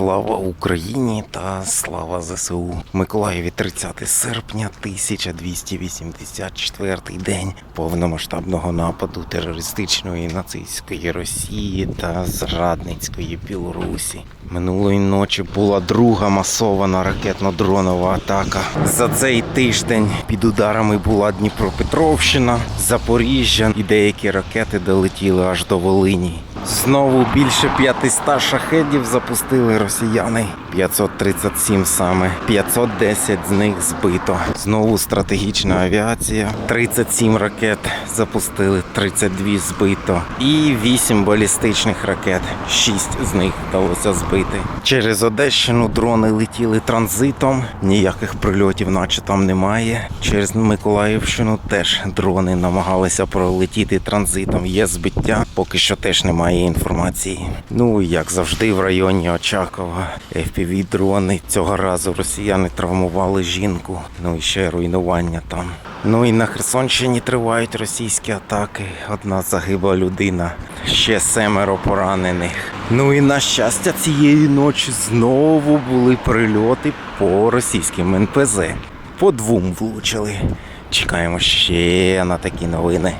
Слава Україні та слава ЗСУ. Миколаєві 30 серпня 1284 день повномасштабного нападу терористичної нацистської Росії та зрадницької Білорусі. Минулої ночі була друга масована ракетно-дронова атака. За цей тиждень під ударами була Дніпропетровщина, Запоріжжя і деякі ракети долетіли аж до Волині. Знову більше 500 шахедів запустили росіяни. 537 саме. 510 з них збито. Знову стратегічна авіація. 37 ракет запустили, 32 збито. І 8 балістичних ракет. 6 з них вдалося збити. Через Одещину дрони летіли транзитом. Ніяких прильотів, наче там немає. Через Миколаївщину теж дрони намагалися пролетіти транзитом. Є збиття, поки що теж немає інформації. Ну як завжди, в районі Очакова fpv дрони цього разу росіяни травмували жінку. Ну і ще руйнування там. Ну і на Херсонщині тривають російські атаки. Одна загибла людина, ще семеро поранених. Ну і на щастя, цієї ночі знову були прильоти по російським НПЗ. По двом влучили. Чекаємо ще на такі новини.